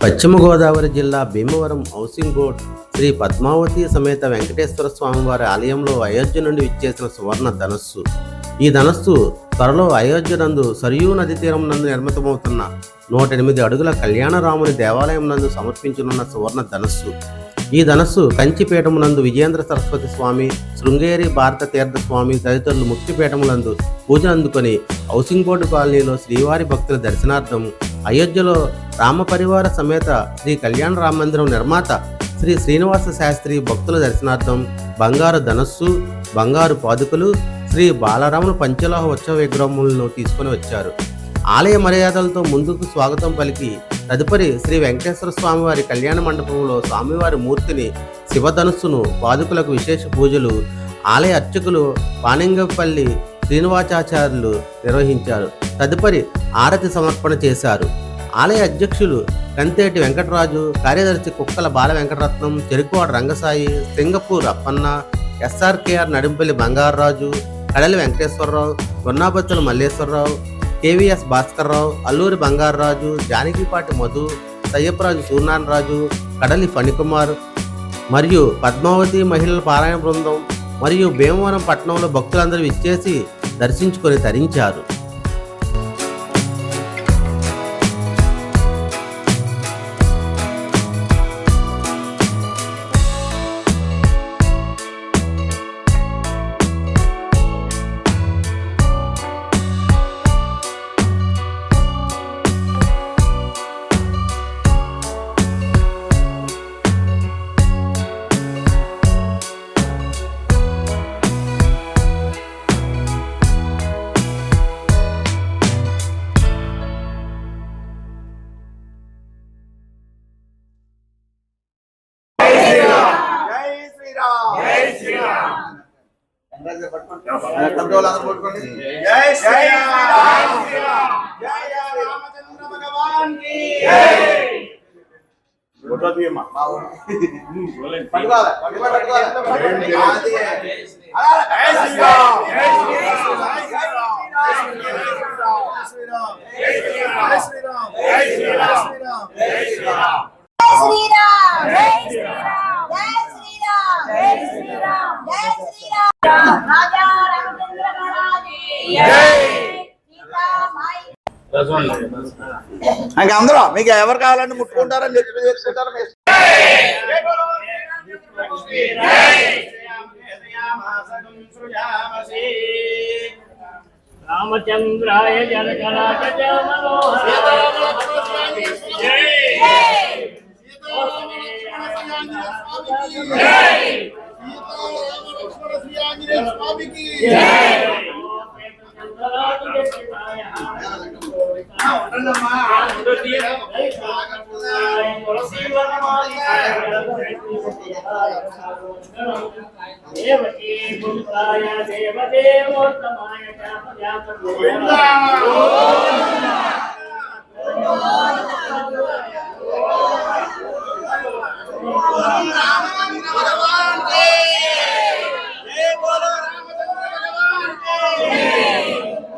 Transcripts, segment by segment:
పశ్చిమ గోదావరి జిల్లా Bhimavaram housing board Shri Padmavati సమేత వెంకటేశ్వర స్వామివారి ఆలయంలో అయోధ్య నుండి విచ్చేసిన సువర్ణ ధనస్సు. ఈ ధనస్సు త్వరలో అయోధ్య నందు సరియూ నది తీరం నందు నిర్మితమవుతున్న నూట ఎనిమిది అడుగుల కళ్యాణరాముని దేవాలయం నందు సమర్పించనున్న సువర్ణ ధనస్సు. ఈ ధనస్సు కంచిపీఠమునందు విజేంద్ర సరస్వతి స్వామి శృంగేరి భారత తీర్థ స్వామి తదితరులు ముక్తిపీఠములందు పూజ అందుకొని హౌసింగ్ బోర్డు కాలనీలో శ్రీవారి భక్తుల దర్శనార్థం అయోధ్యలో రామ పరివార సమేత శ్రీ కళ్యాణ రామ మందిరం నిర్మాత శ్రీ శ్రీనివాస శాస్త్రి భక్తుల దర్శనార్థం బంగారు ధనస్సు బంగారు పాదుకలు శ్రీ బాలరాములు పంచలోహ ఉత్సవ విగ్రహములను తీసుకొని వచ్చారు. ఆలయ మర్యాదలతో ముందుకు స్వాగతం పలికి తదుపరి శ్రీ వెంకటేశ్వర స్వామివారి కళ్యాణ మండపంలో స్వామివారి మూర్తిని శివధనుస్సును పాదుకులకు విశేష పూజలు ఆలయ అర్చకులు పానింగపల్లి శ్రీనివాచాచార్యులు నిర్వహించారు. తదుపరి ఆరతి సమర్పణ చేశారు. ఆలయ అధ్యక్షులు కంతేటి వెంకటరాజు కార్యదర్శి Kukkala Bala Venkataratnam Cherukuvada Rangasai Singapore Appanna SRKR Nadimpalli Bangararaju Kadali Venkateswararao Gunnabattula Malleswararao KVS Bhaskarrao Alluri Bangararaju Janakipati Madhu Sayyapraju Suryanarayanaraju Kadali Phanikumar మరియు పద్మావతి మహిళల పారాయణ బృందం మరియు భీమవరం పట్టణంలో భక్తులందరూ విచ్చేసి దర్శించుకొని తరించారు. కంట్రోల్ అందరూ పట్టుకోండి జై శ్రీరామ్ జై రామచంద్ర భగవాన్కి పట్టుకోవాలి పట్టుకోవాలి జై శ్రీరామ్ జై శ్రీరామ్ జై శ్రీరామ్ జై శ్రీరామ్ జై శ్రీరామ్ జై శ్రీరామ్ జై శ్రీరామ్ జై శ్రీరామ్ జై శ్రీరామ్ ఇంకా అందరూ మీకు ఎవరు కావాలంటే ముట్టుకుంటారా నెత్తి చేసుకుంటారా రామచంద్రాయ జనకరాజ మనోహరాయ దేవకీ దేవదేవోత్తమాయ భగవాన్కి జై బోలో రామచంద్ర భగవాన్కి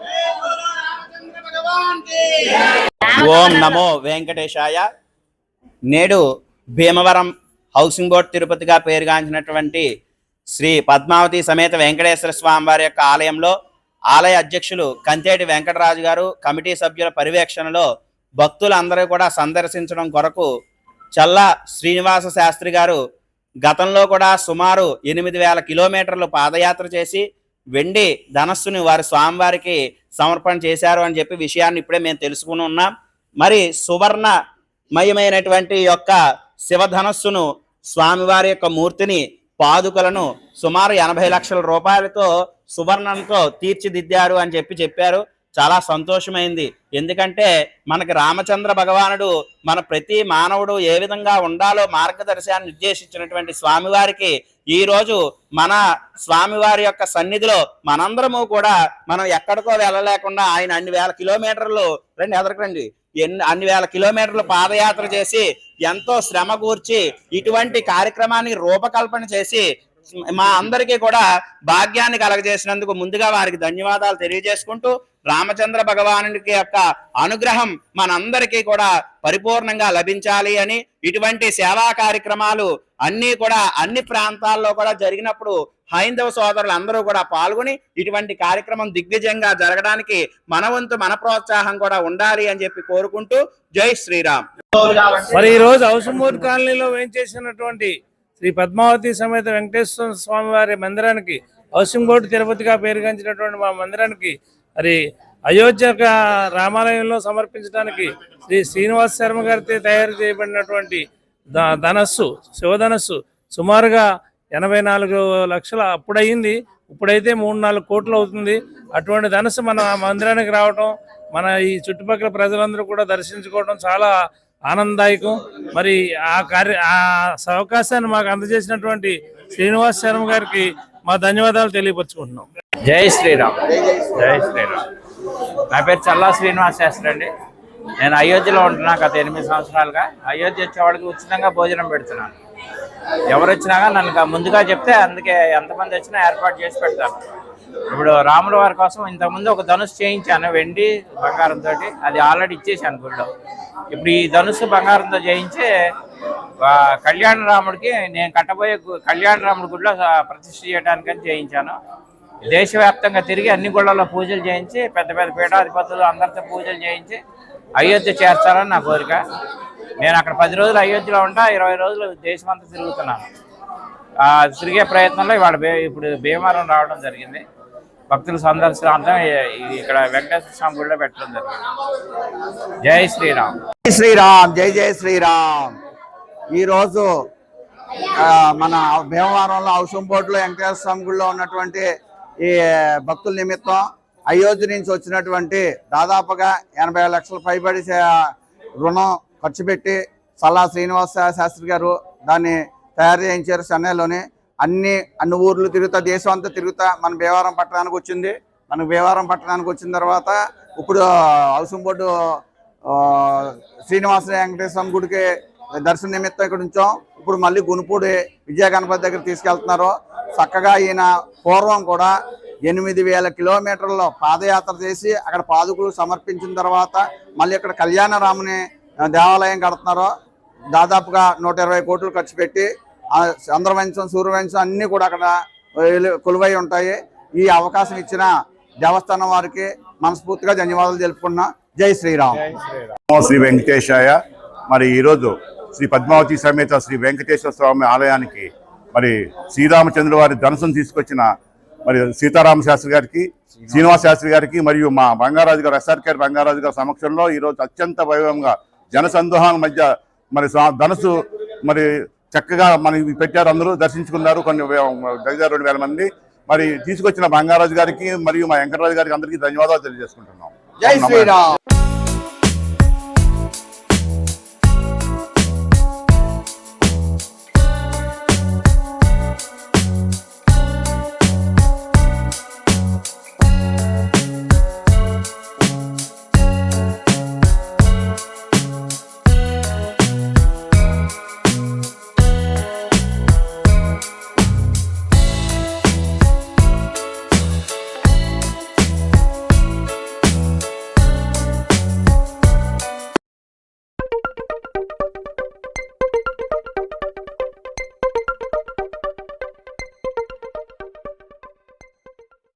జై బోలో రామచంద్ర భగవాన్కి ఓం నమో. వెంకటేశాయ. నేడు భీమవరం హౌసింగ్ బోర్డ్ తిరుపతిగా పేరుగాంచినటువంటి శ్రీ పద్మావతి సమేత వెంకటేశ్వర స్వామి వారి యొక్క ఆలయంలో ఆలయ అధ్యక్షులు కంతేటి వెంకటరాజు గారు కమిటీ సభ్యుల పర్యవేక్షణలో భక్తులందరూ కూడా సందర్శించడం కొరకు చల్ల శ్రీనివాస శాస్త్రి గారు గతంలో కూడా సుమారు ఎనిమిది వేల కిలోమీటర్లు పాదయాత్ర చేసి వెండి ధనస్సుని వారి స్వామివారికి సమర్పణ చేశారు అని చెప్పి విషయాన్ని ఇప్పుడే మేము తెలుసుకుని ఉన్నాం. మరి సువర్ణమయమైనటువంటి యొక్క శివధనస్సును స్వామివారి యొక్క మూర్తిని పాదుకలను సుమారు ఎనభై లక్షల రూపాయలతో సువర్ణంతో తీర్చిదిద్దారు అని చెప్పి చెప్పారు. చాలా సంతోషమైంది. ఎందుకంటే మనకి రామచంద్ర భగవానుడు మన ప్రతి మానవుడు ఏ విధంగా ఉండాలో మార్గదర్శనాన్ని నిర్దేశించినటువంటి స్వామివారికి ఈ రోజు మన స్వామివారి యొక్క సన్నిధిలో మనందరము కూడా మనం ఎక్కడికో వెళ్ళలేకుండా ఆయన అన్ని వేల కిలోమీటర్లు రండి ఎదరకండి. ఎన్ని అన్ని వేల కిలోమీటర్లు పాదయాత్ర చేసి ఎంతో శ్రమ కూర్చి ఇటువంటి కార్యక్రమాన్ని రూపకల్పన చేసి మా అందరికీ కూడా భాగ్యాన్ని కలగజేసినందుకు ముందుగా వారికి ధన్యవాదాలు తెలియజేసుకుంటూ రామచంద్ర భగవానుడికి యొక్క అనుగ్రహం మనందరికీ కూడా పరిపూర్ణంగా లభించాలి అని ఇటువంటి సేవా కార్యక్రమాలు అన్నీ కూడా అన్ని ప్రాంతాల్లో కూడా జరిగినప్పుడు హైందవ సోదరులు అందరూ కూడా పాల్గొని ఇటువంటి కార్యక్రమం దిగ్విజయంగా జరగడానికి మన వంతు మన ప్రోత్సాహం కూడా ఉండాలి అని చెప్పి కోరుకుంటూ జై శ్రీరామ్. మరి ఈ రోజు హౌసమూర్ కాలనీలో వేయించేసినటువంటి శ్రీ పద్మావతి సమేత వెంకటేశ్వర స్వామి వారి మందిరానికి హౌసింగ్ బోర్డు తిరుపతిగా పేరుగాంచినటువంటి మా మందిరానికి మరి అయోధ్య రామాలయంలో సమర్పించడానికి శ్రీ శ్రీనివాస్ శర్మ గారితో తయారు చేయబడినటువంటి ధనస్సు శివధనస్సు సుమారుగా ఎనభై నాలుగు లక్షల అప్పుడయింది. ఇప్పుడైతే మూడు నాలుగు కోట్లు అవుతుంది. అటువంటి ధనస్సు మన మందిరానికి రావటం మన ఈ చుట్టుపక్కల ప్రజలందరూ కూడా దర్శించుకోవడం చాలా ఆనందదాయకం. మరి ఆ కార్య ఆ అవకాశాన్ని మాకు అందజేసినటువంటి శ్రీనివాస్ శర్మ గారికి మా ధన్యవాదాలు తెలియపరచుకుంటున్నాం. జై శ్రీరామ్. జై శ్రీరామ్. నా పేరు చల్లా శ్రీనివాస్ శాస్త్రి అండి నేను అయోధ్యలో ఉంటున్నా గత ఎనిమిది సంవత్సరాలుగా. అయోధ్య వచ్చేవాడికి ఉచితంగా భోజనం పెడుతున్నాను. ఎవరు వచ్చినా నన్ను ముందుగా చెప్తే అందుకే ఎంతమంది వచ్చినా ఏర్పాటు చేసి పెడతాను ఇప్పుడు రాముల వారి కోసం ఇంతకుముందు ఒక ధనుసు చేయించాను వెండి బంగారంతో అది ఆల్రెడీ ఇచ్చేసాను గుళ్ళో. ఇప్పుడు ఈ ధనుసు బంగారంతో చేయించి కళ్యాణ రాముడికి నేను కట్టబోయే కళ్యాణ రాముడి గుడిలో ప్రతిష్ఠ చేయడానికని చేయించాను. దేశవ్యాప్తంగా తిరిగి అన్ని గుళ్ళలో పూజలు చేయించి పెద్ద పెద్ద పీఠాధిపతులు అందరితో పూజలు చేయించి అయోధ్య చేస్తారని నా కోరిక. నేను అక్కడ పది రోజులు అయోధ్యలో ఉంటా ఇరవై రోజులు దేశమంతా తిరుగుతున్నాను. ఆ తిరిగే ప్రయత్నంలో ఇవాళ ఇప్పుడు భీమవరం రావడం జరిగింది. భక్తుల సందర్శనార్థం ఇక్కడ వెంకటేశ్వర స్వామి గుడిలో పెట్టడం జరిగింది. జై శ్రీరామ్. జై శ్రీరామ్ జై జై శ్రీరామ్. ఈరోజు మన భీమవరంలో హౌసం బోర్డులో వెంకటేశ్వర స్వామి గుడిలో ఉన్నటువంటి ఈ భక్తుల నిమిత్తం అయోధ్య నుంచి వచ్చినటువంటి దాదాపుగా ఎనభై లక్షల పైబడి రుణం ఖర్చు పెట్టి సల్లా శ్రీనివాస శాస్త్రి గారు దాన్ని తయారు చేయించారు చెన్నైలోని. అన్ని అన్ని ఊర్లు తిరుగుతా దేశం అంతా తిరుగుతా మన భీమవరం పట్టణానికి వచ్చింది. మన భీమవరం పట్టణానికి వచ్చిన తర్వాత ఇప్పుడు హౌసింగ్ బోర్డు శ్రీనివాస వెంకటేశ్వరం గుడికి దర్శన నిమిత్తం ఇక్కడ ఉంచాం. ఇప్పుడు మళ్ళీ గునుపూడి విజయ గణపతి దగ్గర తీసుకెళ్తున్నారు. చక్కగా ఈయన పూర్వం కూడా ఎనిమిది వేల కిలోమీటర్లో పాదయాత్ర చేసి అక్కడ పాదుకులు సమర్పించిన తర్వాత మళ్ళీ ఇక్కడ కళ్యాణరాముని దేవాలయం కడుతున్నారు. దాదాపుగా నూట ఇరవై కోట్లు ఖర్చు పెట్టి ఆ చంద్రవంశం సూర్యవంశం అన్నీ కూడా అక్కడ కొలువై ఉంటాయి. ఈ అవకాశం ఇచ్చిన దేవస్థానం వారికి మనస్ఫూర్తిగా ధన్యవాదాలు తెలుపుకున్నా. జై శ్రీరామ్. శ్రీ వెంకటేశాయ. మరి ఈరోజు శ్రీ పద్మావతి సమేత శ్రీ వెంకటేశ్వర స్వామి ఆలయానికి మరి శ్రీరామచంద్ర వారి ధనసును తీసుకొచ్చిన మరి సీతారామ శాస్త్రి గారికి శ్రీనివాస శాస్త్రి గారికి మరియు మా బంగారాజు గారు ఎస్ఆర్కే బంగారాజు గారి సమక్షంలో ఈరోజు అత్యంత వైభవంగా జనసందోహం మధ్య మరి ధనుసు మరి చక్కగా మనకి పెట్టారు అందరూ దర్శించుకున్నారు కొన్ని దగ్గర రెండు వేల మంది. మరి తీసుకొచ్చిన బంగారాజు గారికి మరియు మా వెంకటరాజు గారికి అందరికీ ధన్యవాదాలు తెలియజేసుకుంటున్నాం. జై శ్రీరామ్.